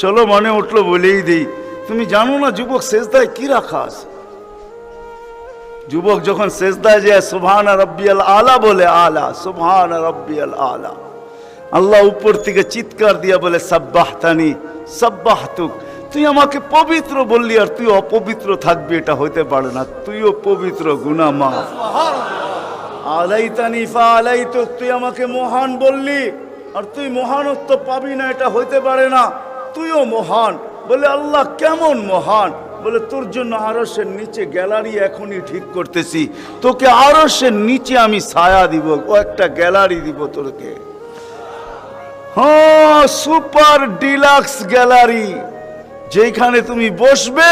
চলো মনে উঠল বলেই দিই। তুমি জানো না যুবক শেষদায় কি রাখা আছে? যুবক যখন শেষদায় যায়, সুবহান রব্বিয়াল আলা বলে আলা, সুবহান রব্বিয়াল আলা। আল্লাহ উপর থেকে চিৎকার দিয়া বলে, সাব্বাহতানি, সাব্বাহতুক। তুই আমাকে পবিত্র বললি আর তুই অপবিত্র থাকবি, এটা হইতে পারে না। তুইও পবিত্র গুনা মা আলাইতানি ফা আলাই আলাইতুক, তুই আমাকে মহান বললি, আর তুই মহানত্ব পাবি না, এটা হইতে পারে না। তুইও মহান। বলে, আল্লাহ কেমন মহান? বলে, তোর জন্য আরসের নিচে গ্যালারি এখনই ঠিক করতেছি। তোকে আরসের নিচে আমি ছায়া দিব, ও একটা গ্যালারি দিব তোকে হ্যাঁ সুপার ডিলাক্স গ্যালারি। যেখানে তুমি বসবে,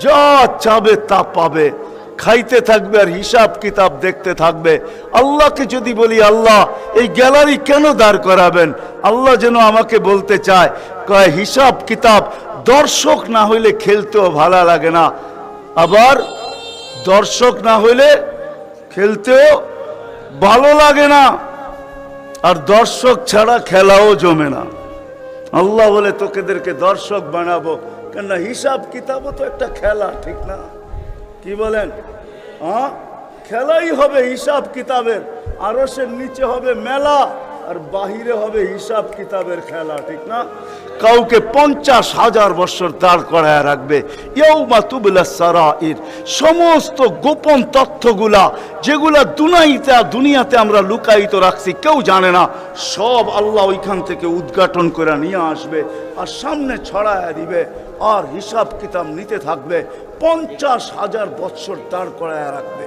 যা চাবে তা পাবে। খাইতে থাকবে আর হিসাব কিতাব দেখতে থাকবে। আল্লাহকে যদি বলি, আল্লাহ, এই গ্যালারি কেন দাঁড় করাবেন? আল্লাহ যেন আমাকে বলতে চায় কয়, হিসাব কিতাব, দর্শক না হইলে খেলতেও ভালো লাগে না। আবার দর্শক না হইলে খেলতেও ভালো লাগে না। আর দর্শক ছাড়া খেলাও জমে না। আল্লাহ বলে, তোকেদেরকে দর্শক বানাবো। কেননা হিসাব কিতাবও তো একটা খেলা, ঠিক না? কি বলেন? হ্যাঁ খেলাই হবে হিসাব কিতাবের। আরসের নিচে হবে মেলা। আর বাহিরে হবে হিসাব কিতাবের খেলা, ঠিক না? কাউকে পঞ্চাশ হাজার বছর দাঁড় করায় রাখবে। ইয়ৌমা তুবলা সমস্ত গোপন তথ্যগুলা, যেগুলা দুনাইতে দুনিয়াতে আমরা লুকায়িত রাখছি, কেউ জানে না। সব আল্লাহ ওইখান থেকে উদ্ঘাটন করে নিয়ে আসবে আর সামনে ছড়ায় দিবে আর হিসাব কিতাব নিতে থাকবে। পঞ্চাশ হাজার বৎসর দাঁড় করায় রাখবে।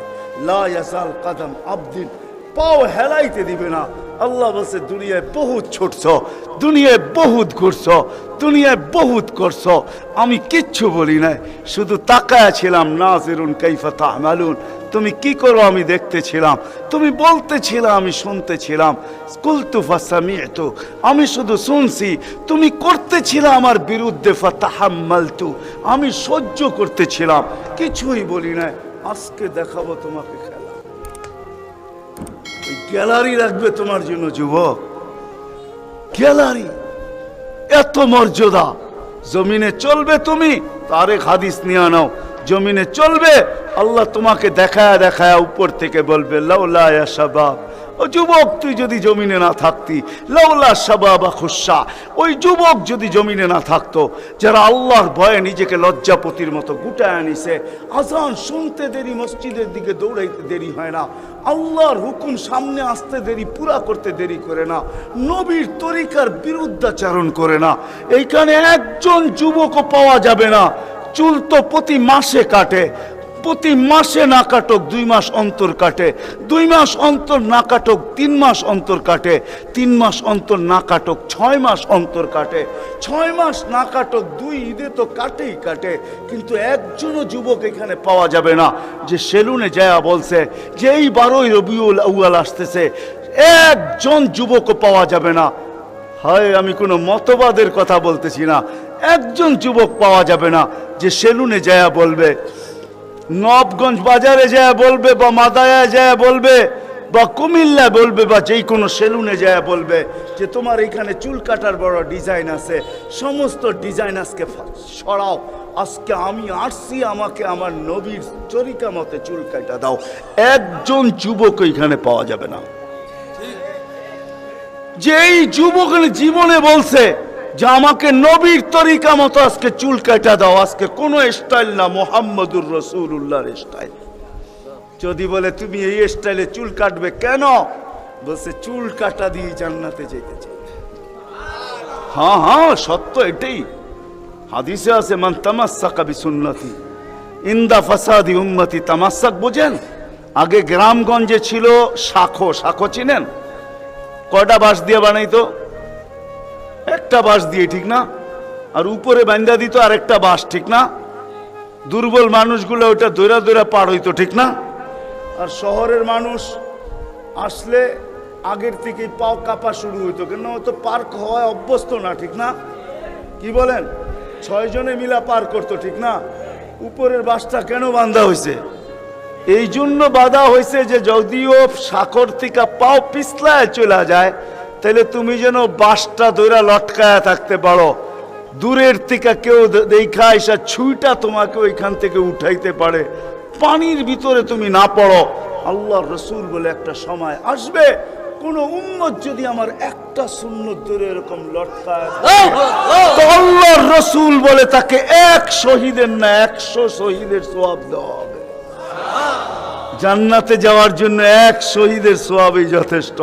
লা ইয়াসাল কাদাম আবদিন। পাও হেলাইতে দিবে না। আল্লাহ বলছে, দুনিয়ায় বহুত ছুটছ, দুনিয়ায় বহুত ঘুরছ, দুনিয়ায় বহুত করছ। আমি কিচ্ছু বলি নাই, শুধু তাকায় ছিলাম, নাজিরুন কাইফা তাহমালুন। তুমি কি করো? আমি দেখতেছিলাম, তুমি বলতেছিলাম আমি শুনতেছিলাম। কুলতু ফাসামিয়তু আমি শুধু শুনছি, তুমি করতেছিলে আমার বিরুদ্ধে ফাতাহাম্মালতু। আমি সহ্য করতেছিলাম, কিছুই বলি নাই। আজকে দেখাবো তোমাকে খেলা। গ্যালারি রাখবে তোমার জন্য, যুবক। গ্যালারি, এত মর্যাদা। জমিনে চলবে তুমি, তারেক হাদিস নিয়ে আনাও জমিনে চলবে, আল্লাহ তোমাকে দেখায় দেখায় উপর থেকে বলবে, লাউলা শাবাব। ও যুবক, তুই যদি জমিনে না থাকতি, লাউলা শাবাবা খুশা ওই যুবক যদি জমিনে না থাকতো, যারা আল্লাহর ভয়ে নিজেকে লজ্জাপতির মতো গুটায় আনিছে, আজান শুনতে দেরি, মসজিদের দিকে দৌড়াইতে দেরি হয় না, আল্লাহর হুকুম সামনে আসতে দেরি, পুরা করতে দেরি করে না, নবীর তরিকার বিরুদ্ধাচারণ করে না, এইখানে একজন যুবকও পাওয়া যাবে না, চুল তো প্রতি মাসে কাটে প্রতি মাসে না কাটক, দুই মাস অন্তর কাটে। দুই মাস অন্তর না কাটক, তিন মাস অন্তর কাটে। তিন মাস অন্তর না কাটক, ছয় মাস অন্তর কাটে। ছয় মাস না কাটক, দুই ঈদে তো কাটেই কাটে। কিন্তু একজনও যুবক এখানে পাওয়া যাবে না। যে সেলুনে যায়া বলছে, যে এই বারোই রবিউল আউয়াল আসতেছে, একজন যুবকও পাওয়া যাবে না। হয়, আমি কোনো মতবাদের কথা বলতেছি না। একজন যুবক পাওয়া যাবে না যে সেলুনে যায় বলবে নবগঞ্জ বাজারে যায় বলবে বা মাদায়া যায় বলবে বা কুমিল্লা বলবে বা যেই কোনো সেলুনে যায় বলবে যে তোমার এখানে চুল কাটার বড় ডিজাইন আছে, সমস্ত ডিজাইন আজকে সরাও। আজকে আমি আসছি আমাকে আমার নবীর চরিকা মতে চুল কাটা দাও। একজন যুবক এখানে পাওয়া যাবে না। যেই যুবক জীবনে বলছে যে আমাকে নবীর তরিকা মতো আজকে চুল কাটা দাও। আজকে কোনো স্টাইল না, মোহাম্মদুর রসুল্লাহর স্টাইল যদি বলে, তুমি এই স্টাইলে চুল কাটবে কেন? বলছে, চুল কাটা দিয়ে জান্নাতে যেতে চাই। হ্যাঁ হ্যাঁ সত্য এটাই। হাদিসে আছে, মান তামাসাকা বিসুন্নতি, ইন্দা ফাসাদি উম্মতি তামাসাক। বোঝেন? আগে গ্রামগঞ্জে ছিল শাখো শাখো চিনেন? কয়টা বাঁশ দিয়ে বানাইতো? একটা বাঁশ দিয়ে ঠিক না? আর উপরে বান্ধা দিত আর একটা বাঁশ, ঠিক না? দুর্বল মানুষগুলো ওটা দৈরা দৈরা পার হইতো, ঠিক না? আর শহরের মানুষ আসলে আগের থেকেই পাও কাপা শুরু হইতো, কেন? তো পার্ক হওয়ায় অভ্যস্ত না, ঠিক না? কি বলেন? ছয়জনে মিলা পার করতো, ঠিক না? উপরের বাসটা কেন বান্ধা হয়েছে এই জন্য বাধা হয়েছে যে যদিও সাকর থেকে পাও পিছলায় চলে যায় তাহলে তুমি যেন বাসটা দৈরা লটকায়া থাকতে পারো। দূরের থেকে কেউ দেখা এসা ছুইটা তোমাকে ওইখান থেকে উঠাইতে পারে। পানির ভিতরে তুমি না পড়ো। আল্লাহ রসুল বলে একটা সময় আসবে কোন উম্মত যদি আমার একটা শূন্য দূরে এরকম লটকায় আল্লাহর রসুল বলে তাকে এক শহীদের না একশো শহীদের সোয়াব দেওয়া হবে। জান্নাতে যাওয়ার জন্য এক শহীদের সোয়াবই যথেষ্ট।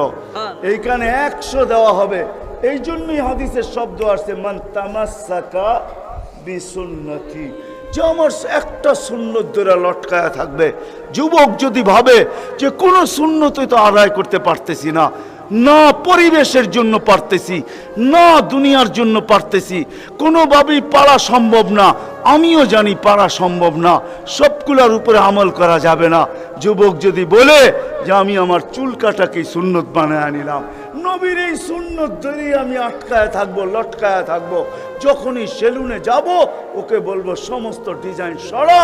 এইখানে একশো দেওয়া হবে। এই জন্যই হাদিসের শব্দ আসছে, মান তামাসাকা বিসুন্নতি। যে আমার একটা সুন্নত ধরে লটকায়া থাকবে। যুবক যদি ভাবে যে কোনো সুন্নতই তো আদায় করতে পারতেছি না না পরিবেশের জন্য পারতেছি, না দুনিয়ার জন্য পারতেছি, কোনোভাবেই পারা সম্ভব না। আমিও জানি পারা সম্ভব না সবগুলোর উপরে আমল করা যাবে না। যুবক যদি বলে যে আমি আমার চুল কাটাকেই সুন্নত বানায় নিলাম নবীর এই সুন্নত ধরেই আমি আটকায় থাকব লটকায় থাকব যখনই সেলুনে যাব ওকে বলব সমস্ত ডিজাইন সরা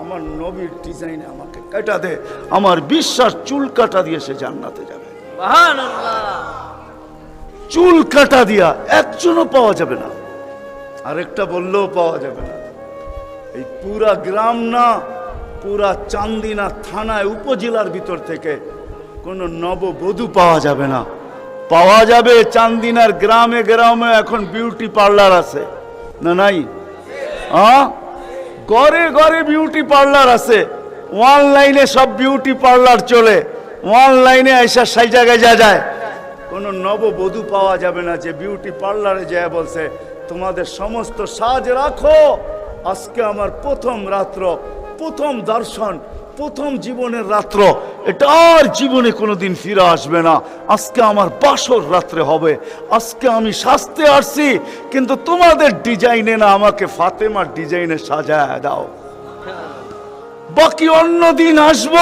আমার নবীর ডিজাইনে আমাকে কাটা দে আমার বিশ্বাস চুল কাটা দিয়ে সে জান্নাতে যাবে। চুল কাটা দিয়া একজনও পাওয়া যাবে না আরেকটা বললেও পাওয়া যাবে না। এই পুরা গ্রাম না, পুরা চান্দিনা থানায়, উপজেলার ভিতর থেকে কোনো নববধূ পাওয়া যাবে না। পাওয়া যাবে চান্দিনার গ্রামে গ্রামে এখন বিউটি পার্লার আছে। না নাই? হ্যাঁ? ঘরে ঘরে বিউটি পার্লার আছে। অনলাইনে সব বিউটি পার্লার চলে। অনলাইনে এসা সেই জায়গায় যা যায়। কোনো নববধূ পাওয়া যাবে না যে বিউটি পার্লারে যায় বলছে, তোমাদের সমস্ত সাজ রাখো। আজকে আমার প্রথম রাত্র, প্রথম দর্শন, প্রথম জীবনের রাত্র। এটা আর জীবনে কোনোদিন ফিরে আসবে না। আজকে আমার বাসর রাত্রে হবে। আজকে আমি সাজতে আসছি, কিন্তু তোমাদের ডিজাইনে না আমাকে ফাতেমার ডিজাইনে সাজায় দাও। বাকি অন্য দিন আসব,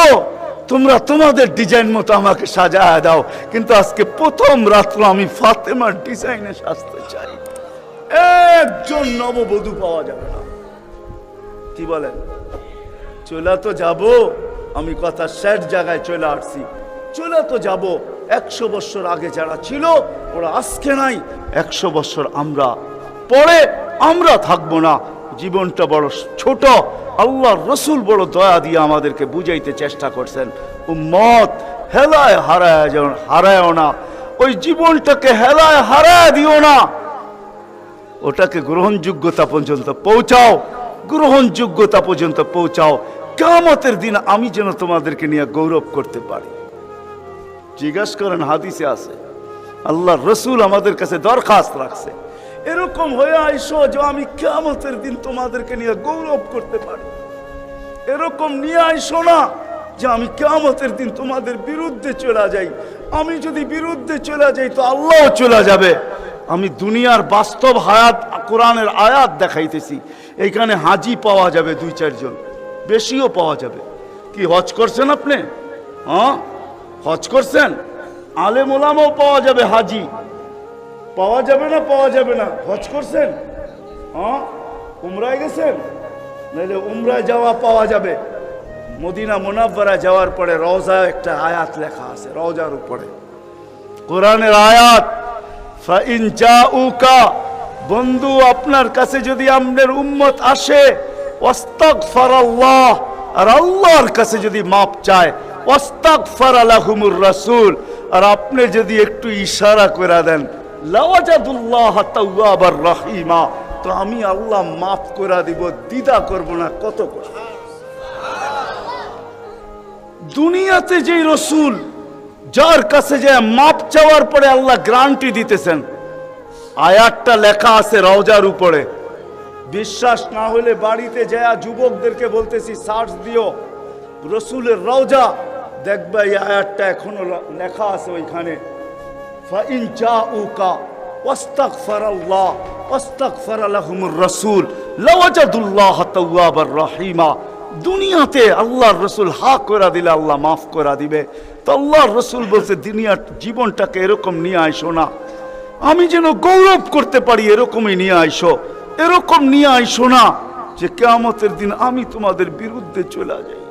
তোমরা তোমাদের ডিজাইন মতো আমাকে সাজায় দাও। কিন্তু আজকে প্রথম রাত্র আমি ফাতেমার ডিজাইনে সাজতে চাই। একজন নববধূ পাওয়া যাবে না। কি বলেন। চলে তো যাব, আমি কথা শেষ জায়গায় চলে আসছি। চলে তো যাব, একশো বছর আগে যারা ছিল, ওরা আজকে নাই, একশো বছর আমরা। পরে আমরা থাকব না, জীবনটা বড় ছোট। আল্লাহর রসুল বড় দয়া দিয়ে আমাদেরকে বুঝাইতে চেষ্টা করছেন। উম্মত, হেলায় হারায় যেন হারায়ও না। ওই জীবনটাকে হেলায় হারায় দিও না। ওটাকে গ্রহণযোগ্যতা পর্যন্ত পৌঁছাও। গ্রহণযোগ্যতা পর্যন্ত পৌঁছাও। কামতের দিন আমি যেন তোমাদেরকে নিয়ে গৌরব করতে পারি। জিজ্ঞাস করেন, হাদিসে আছে আল্লাহ রসুল আমাদের কাছে দরখাস্ত রাখছে। এরকম হয়ে আইসো যে আমি কেমতের দিন তোমাদেরকে নিয়ে গৌরব করতে পারি। এরকম নিয়ে আইসো না যে আমি কেমতের দিন তোমাদের বিরুদ্ধে চলে যাই। আমি যদি বিরুদ্ধে চলে যাই তো আল্লাহ চলে যাবে। আমি দুনিয়ার বাস্তব হায়াত কোরআনের আয়াত দেখাইতেছি। এইখানে হাজি পাওয়া যাবে দুই, চারজন। বেশিও পাওয়া যাবে। কি, হজ করছেন আপনি? হ্যাঁ? হজ করছেন? আলেম ওলামাও পাওয়া যাবে হাজি। পাওয়া যাবে না, পাওয়া যাবে না। হজ করছেন? হ্যাঁ? উমরায় গেছেন? নাহলে উমরায় যাওয়া পাওয়া যাবে। মদিনা মোনাব্বারা যাওয়ার পরে রওজা একটা আয়াত লেখা আছে, রওজার উপরে। কোরআনের আয়াত ফাইন জাউকা বন্ধু, আপনার কাছে যদি আপনার উম্মত আসে আল্লাহ আর আল্লাহর কাছে যদি মাপ চায় ওয়াস্তাগফার আলাহুমুর রাসূল, আর আপনি যদি একটু ইশারা করে দেন, লাওয়াজাদুল্লাহ রহিমা, তো আমি আল্লাহ মাফ করে দিব দিদা করব না, কত দুনিয়াতে যেই রসুল, যার কাছে যে মাপ চাওয়ার পরে আল্লাহ গ্রান্টি দিতেছেন আয়াতটা লেখা আছে রওজার উপরে। বিশ্বাস না হলে বাড়িতে যায় যুবকদেরকে বলতেছি, সার্চ দিও। রসুলের রওজা। দেখবে এই আয়াতটা এখনও লেখা আছে ওইখানে। দুনিয়াতে আল্লাহর রসুল হা করে দিলে আল্লাহ মাফ করে দিবে। তো আল্লাহর রসুল বলছে, দুনিয়ার জীবনটাকে এরকম নিয়ে আইসো না। আমি যেন গৌরব করতে পারি এরকমই নিয়ে আইসো, এরকম নিয়ে আইসো না যে কেয়ামতের দিন আমি তোমাদের বিরুদ্ধে চলে যাই।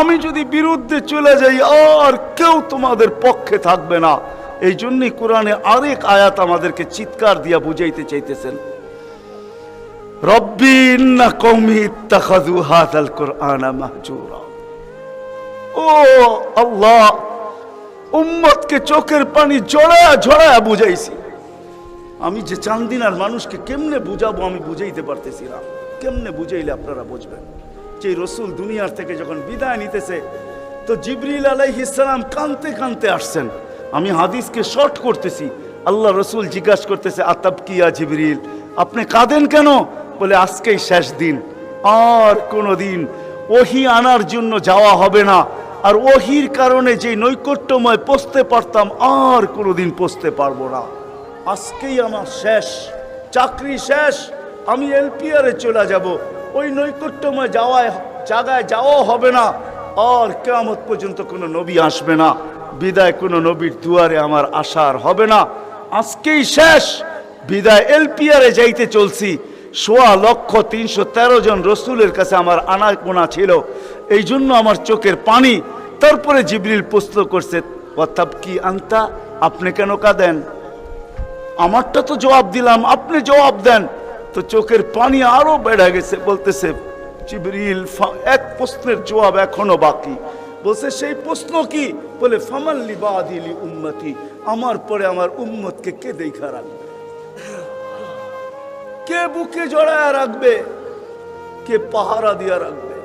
আমি যদি বিরুদ্ধে চলে যাই, আর কেউ তোমাদের পক্ষে থাকবে না। এই জন্যই কোরআনে আরেক আয়াত আমাদেরকে চিৎকার দিয়া বুঝাইতে চাইতেছেন। রব্বি ইন্না কওমি ইত্তাখাযু হাযাল মাহজুরা। ও আল্লাহ উম্মতকে চোখের পানি জড়ায়া ঝড়ায়া বুঝাইছি। আমি যে চান্দিনার মানুষকে কেমনে বুঝাবো আমি বুঝাইতে পারতেছি না কেমনে বুঝাইলে আপনারা বুঝবেন? যে রসুল দুনিয়ার থেকে যখন বিদায় নিতেছে, তো জিবরিল আলাইহিসসালাম কানতে কানতে আসছেন। আমি হাদিসকে শর্ট করতেছি। আল্লাহ রসুল জিজ্ঞাসা করতেছে, আতাব কিয়া জিবরিল? আপনি কাঁদেন কেন? বলে, আজকেই শেষ দিন। আর কোনো দিন ওহি আনার জন্য যাওয়া হবে না। আর ওহির কারণে যে নৈকট্যময় পৌঁছতে পারতাম, আর কোনোদিন পৌঁছতে পারব না। আজকেই আমার শেষ, চাকরি শেষ, আমি এলপিআরে চলে যাব। ওই নৈকট্যময় যাওয়ায়, জায়গায় যাওয়াও হবে না। আর কেমত পর্যন্ত কোনো নবী আসবে না। বিদায় কোনো নবীর দুয়ারে আমার আশার হবে না। আজকেই শেষ, বিদায় এলপিআরে যাইতে চলছি। সোয়া লক্ষ তিনশো তেরো জন রসুলের কাছে আমার আনা কোনা ছিল। এই জন্য আমার চোখের পানি। তারপরে জিবরিল প্রশ্ন করছে, অর্থাৎ কি আনতা আপনি কেন কাঁদেন? আমারটা তো জবাব দিলাম, আপনি জবাব দেন। তো চোখের পানি আরও বেড়ে গেছে, বলতেছে, জিবরিল এক প্রশ্নের জবাব এখনও বাকি। বলছে, সেই প্রশ্ন কি? বলে ফামাল্লি বাদিলি উম্মতি, আমার পরে আমার উম্মতকে কে দেখা রাখবে? কে বুকে জড়ায় রাখবে? কে পাহারা দিয়া রাখবে?